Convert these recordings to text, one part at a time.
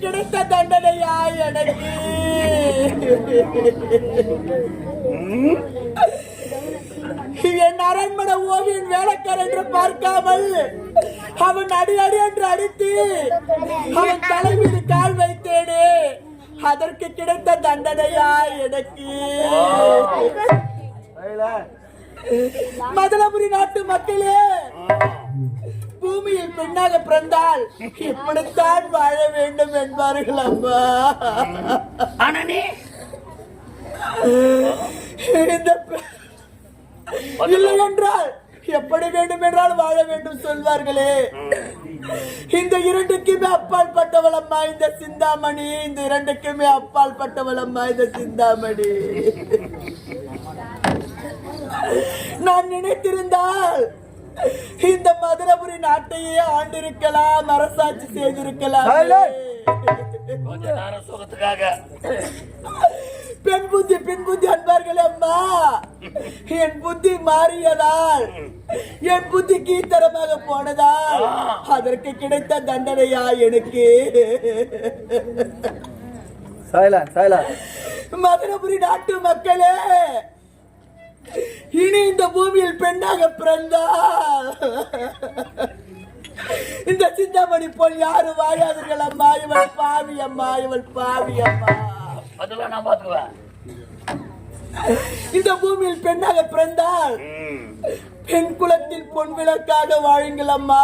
கிடைத்த தண்டனையா எனக்கு என் அரண்மனை ஓவியன் வேலைக்காரன் என்று பார்க்காமல் அவன் அடி அடி என்று அடித்து அவன் தலை கால் வைத்தேனே. அதற்கு கிடைத்த தண்டனையா எனக்கு மதுரபுரி நாட்டு மக்களே பூமியில் பெண்ணாக பிறந்தால் இப்படித்தான் வாழ வேண்டும் என்பார்கள் அம்மா. இந்த இல்லை என்றால் எப்படி வேண்டும் என்றால் வாழ வேண்டும் சொல்வார்களே. இந்த இரண்டுக்குமே அப்பால் பட்டவள் அம்மா இந்த சிந்தாமணி. இந்த இரண்டுக்குமே அப்பால் பட்டவள் அம்மா இந்த சிந்தாமணி. நான் நினைத்திருந்தால் இந்த மதுரபுரி நாட்டையே ஆண்டிருக்கலாம் அரசாட்சி செய்திருக்கலாம். பெண் புத்தி பெண் புத்தி அன்பார்களே அம்மா. என் புத்தி மாறியதால் என் புத்தி கீழ்த்தரமாக போனதால் அதற்கு கிடைத்த தண்டனையா எனக்கு? சைலன் மதுரபுரி நாட்டு மக்களே இனி இந்த பூமியில் பெண்ணாக பிறந்தால். இந்த சிந்தாமணி போல் யாரும் வாழாதீர்கள் அம்மா. இவள் பாவி அம்மா இவள் பாவி அம்மா. அதெல்லாம் நான் பாத்துக்குவேன் இந்த பூமியில் பெண்ணாக பிறந்தால். பெண் குலத்தில் பொன் விளக்காக வாழுங்கள் அம்மா.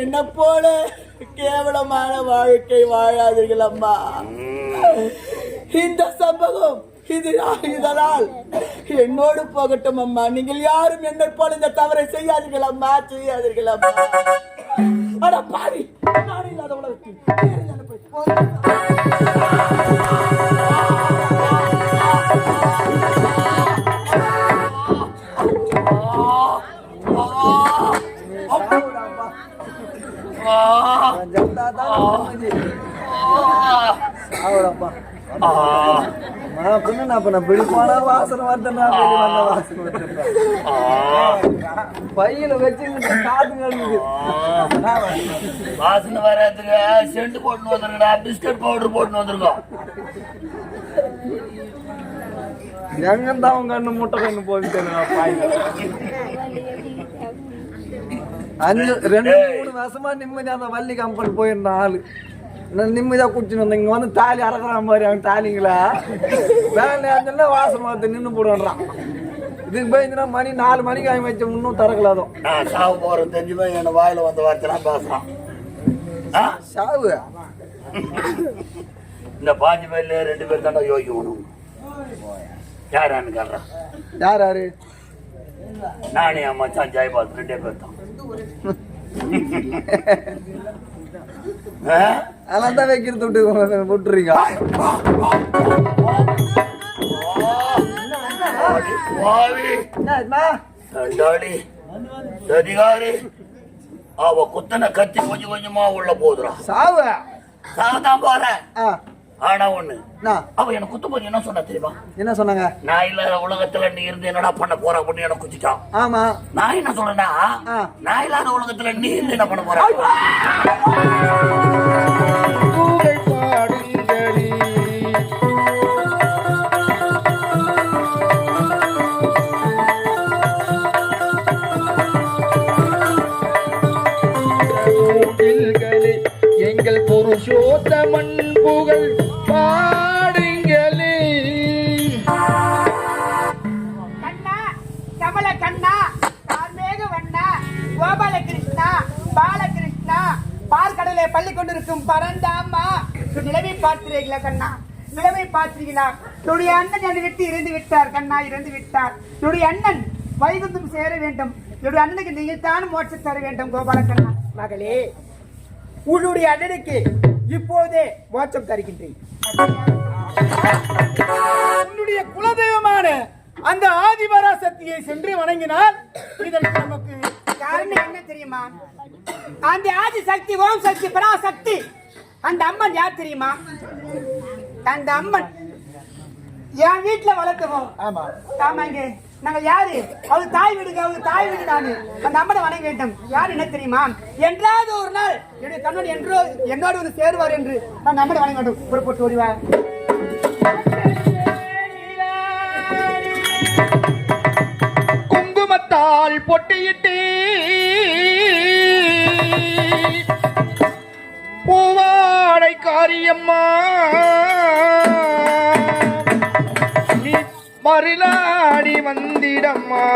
என்ன போல கேவலமான வாழ்க்கை வாழாதீர்கள் அம்மா. இந்த சம்பவம் இது இதனால் என்னோடு போகட்டும் அம்மா நீங்கள் யாரும் என்னை போல இந்த தவறை செய்யாதீர்கள் அம்மா செய்யாதீர்கள் அம்மா ஆனா பாவி நான் இல்லாத உலகத்தில் வேறு யாரும் போய் போங்க. ஆ, அவரப்பா ஆ, நான் பின்ன அப்ப நான் பிடிப்பான? வாசனை வந்த வாசனை பையில வச்சு காத்து கிடக்குது வாசனை வராதுங்க செண்டு போட்டு வந்துருங்கடா பிஸ்கட் பவுடர் போட்டு வந்துருக்கோம் எங்க இருந்தா அவங்க கண்ணு முட்டை கண்ணு போயிட்டு அஞ்சு ரெண்டு மூணு வருஷமா நிம்மதியா அந்த வள்ளி கம்பெனி போயிருந்த ஆளு. நான் நிம்மதியா குடிச்சுன்னு வந்தேன். இங்க வந்து தாலி அறக்குறான் மாதிரி அவன் தாலிங்களா? வேலை நேரத்துல வாசம் பார்த்து நின்று போடுறான் இதுக்கு பயந்துனா மணி நாலு மணிக்கு அவன் வச்சு இன்னும் திறக்கலாதும் நான் சாவு போறேன் தெரிஞ்சுமே என்ன வாயில வந்த வார்த்தைலாம் பேசுறான். ஆ? சாவு? இந்த பாஞ்சு பேர்ல ரெண்டு பேர் தாண்டா யோகிக்கணும். யாரான்னு கேள்றான் யார் யாரு? நானே என் மச்சான் ஜெயபால் ரெண்டே பேர் தான்? அதெல்லாம் தான் வைக்கிறது விட்டு விட்டுறீங்க சதிகாரி அவ குத்தன கத்தி கொஞ்சம் கொஞ்சமா உள்ள போதுரா சாவு. சாதான் போறேன். ஆ. ஆனா ஒண்ணு. நான் அவ எனக்கு குத்து போது என்ன சொன்னா தெரியுமா? என்ன சொன்னாங்க? நான் இல்லாத உலகத்துல நீ இருந்து என்னடா பண்ண போற அப்படின்னு எனக்கு குத்திட்டான் ஆமா. நான் என்ன சொல்றேன்னா. நான் இல்லாத உலகத்துல நீ இருந்து என்ன பண்ண போற? என்னுடைய அண்ணன் என்னை விட்டு இறந்து விட்டார் கண்ணா இறந்து விட்டார். என்னுடைய அண்ணன் வைகுந்தம் சேர வேண்டும். என்னுடைய அண்ணனுக்கு நீங்கள் தான் மோட்சம் தர வேண்டும் கோபால கண்ணா மகளே உன்னுடைய அண்ணனுக்கு இப்போதே மோட்சம் தருகின்றேன். உன்னுடைய குலதெய்வமான அந்த ஆதிபராசக்தியை சென்று வணங்கினால் இதற்கு நமக்கு காரணம் என்ன தெரியுமா? அந்த ஆதி சக்தி ஓம் சக்தி பராசக்தி அந்த அம்மன் யார் தெரியுமா? அந்த அம்மன். என் வீட்டுல வளர்த்தவோம் ஆமா. ஆமாங்க. நாங்க யாரு? அவள் தாய் வீடுங்க அவள் தாய் வீடு நானு. அந்த அம்மனை வணங்க வேண்டும். யார் என்ன தெரியுமா? என்றாவது ஒரு நாள் என்னுடைய கண்ணன் என்றோ என்னோடு வந்து சேருவார் என்று நான் அம்மனை வணங்க வேண்டும். புறப்பட்டு ஓடிவா. குங்குமத்தால் பொட்டியிட்டு பூவாடை காரியம்மா. மருளாடி வந்திடம்மா.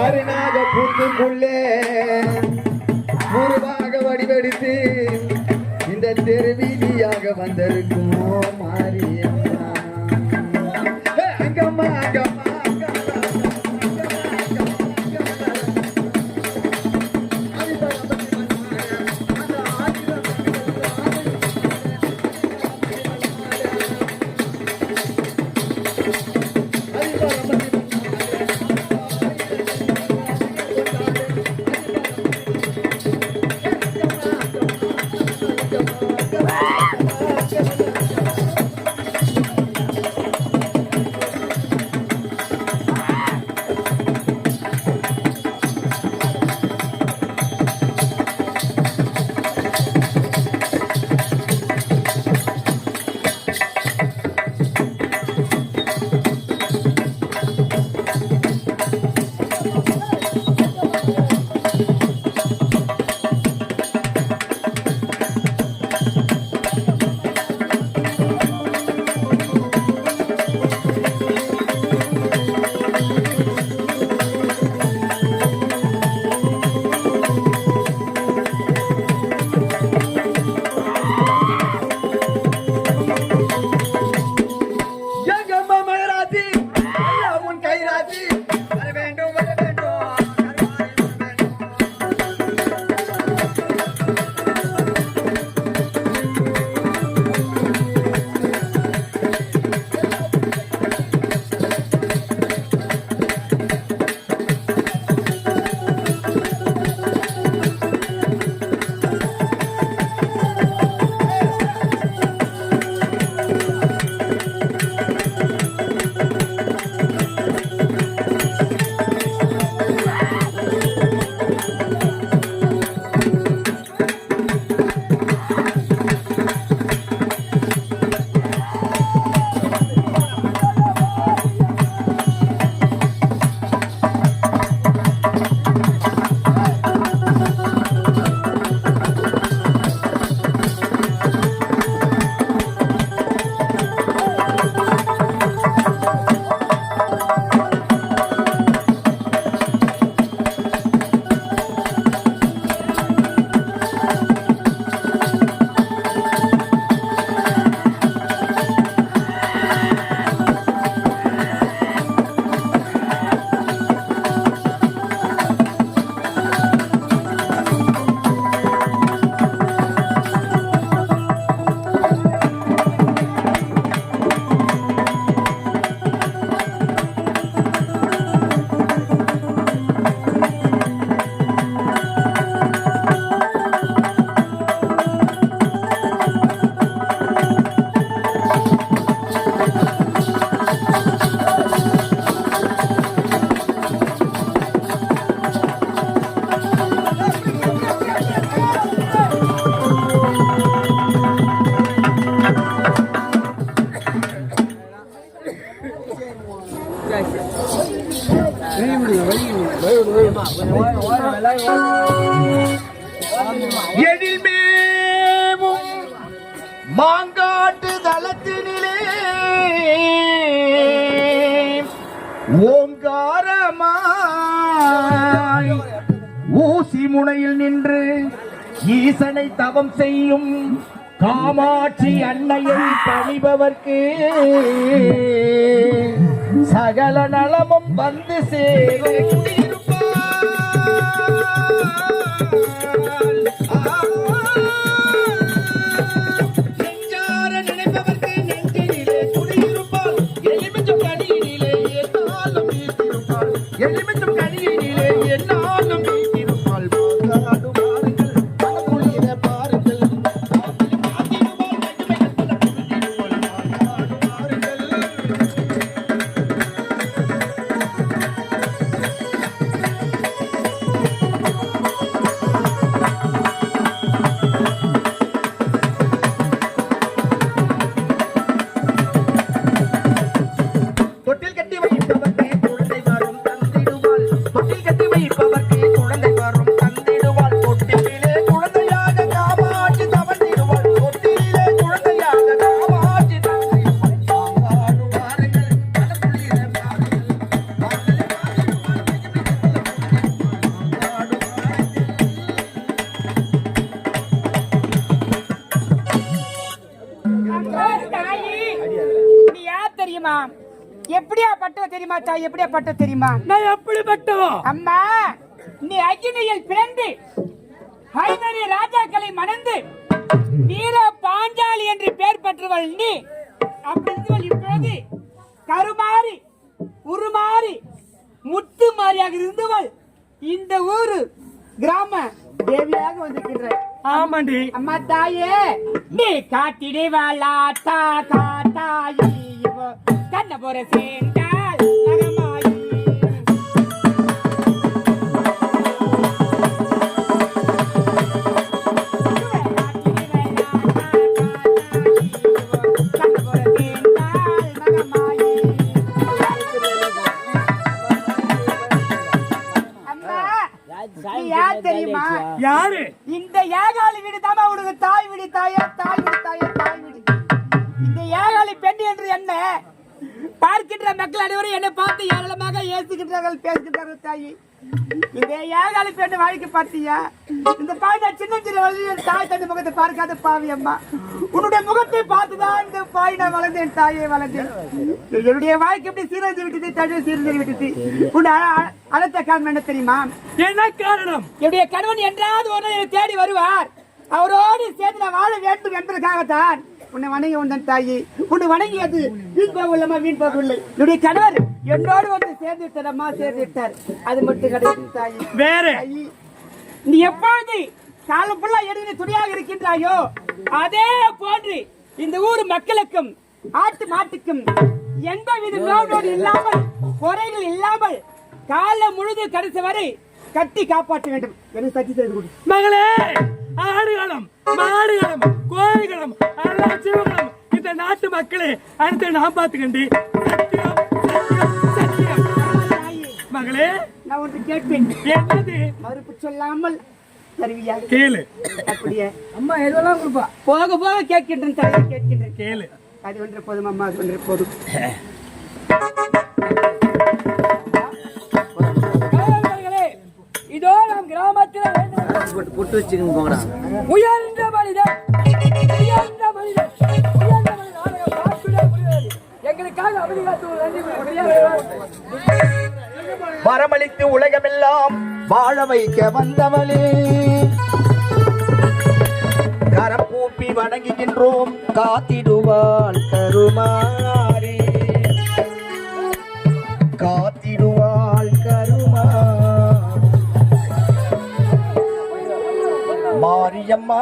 கருணாக புத்துக்குள்ளே ஓங்காரமாய் ஊசி முனையில் நின்று ஈசனை தவம் செய்யும் காமாட்சி அன்னையை பணிபவர்க்கு சகல நலமும் வந்து சேரும். வீட்டிருப்பாள் எப்படியா பட்டவ தெரியுமா தாய் எப்படியா பட்டவ தெரியுமா? நான் எப்படி பட்டவோ? அம்மா நீ அக்னியில் பிறந்து ஐநறி ராஜாக்களை மணந்து வீர பாஞ்சாலி என்று பெயர் பெற்றவள் நீ. அப்படி இப்பொழுது கருமாறி உருமாறி முத்து மாறியாக இருந்தவள் இந்த ஊரு கிராம தேவியாக வந்திருக்கின்ற ஆமாண்டி. அம்மா தாயே நீ காட்டிடுவாளா தா தாயி. இவ கண்ண போற சேர்ந்தால் நகமா ஏசுகின்றார்கள் பேசுகின்றார்கள் தாயி. இந்த ஏகாலி பெண் வாழ்க்கை பார்த்தியா? இந்த பாய் சின்ன சின்ன வளர்ந்து தாய் தந்தை முகத்தை பார்க்காத பாவி அம்மா. உன்னுடைய முகத்தை பார்த்துதான் இந்த பாய் நான் வளர்ந்தேன் தாயை வளர்ந்தேன். என்னுடைய வாழ்க்கை எப்படி சீரழிந்து விட்டது தழுவி சீரழிந்து விட்டது. உன்னை அழ- அழ- அழைத்த காரணம் என்ன தெரியுமா? என்ன காரணம்? என்னுடைய கணவன் என்றாவது என்னை தேடி வருவார். அவரோடு சேர்ந்து நான் வாழ வேண்டும் என்பதற்காகத்தான் உன்னை வணங்கி வந்தேன் தாயி. உன்னை வணங்கியது வீண் போகவில்லம்மா வீண் போகவில்லை. என்னுடைய கணவர் என்னோடு வந்து சேர்ந்து விட்டாரம்மா சேர்ந்து விட்டார். அது மட்டும் கிடையாது தாயி. வேற. நீ எப்பொழுது காலம் ஃபுல்லா எழுதி துணையாக இருக்கின்றாயோ அதே போன்று இந்த ஊர் மக்களுக்கும் ஆட்டு மாட்டுக்கும் எந்த வித நோயோடு இல்லாமல் குறைகள் இல்லாமல் காலம் முழுது கடைசி வரை கட்டி காப்பாற்ற வேண்டும். எனக்கு சத்தி செய்து கொடு. மகளே ஆடுகளம் மாடுகளம் கோழிகளம் சிவகளம் இந்த நாட்டு மக்களே அடுத்து நான் பாத்துக்கண்டி சத்தியம் சத்தியம் சத்தியம். தாயே, மகளே நான் ஒன்று கேட்பேன். என்னது? மறுப்பு சொல்லாமல் தருவியா? கேளு. அப்படியே. அம்மா எதுவெல்லாம் கொடுப்பா? போக போக கேட்கின்றேன் கேட்கின்றேன். கேளு. அது ஒன்று போதும் அம்மா அது ஒன்று போதும். இதோ நம் கிராமத்தில் புட்டு வச்சுக்கணும் போங்கடா. வரமளித்து உலகமெல்லாம் வாழ வைக்க வந்தவளே. கரம் கூப்பி வணங்குகின்றோம் காத்திடுவாள் கருமாறி காத்திடுவாள் கருமா மாரியம்மா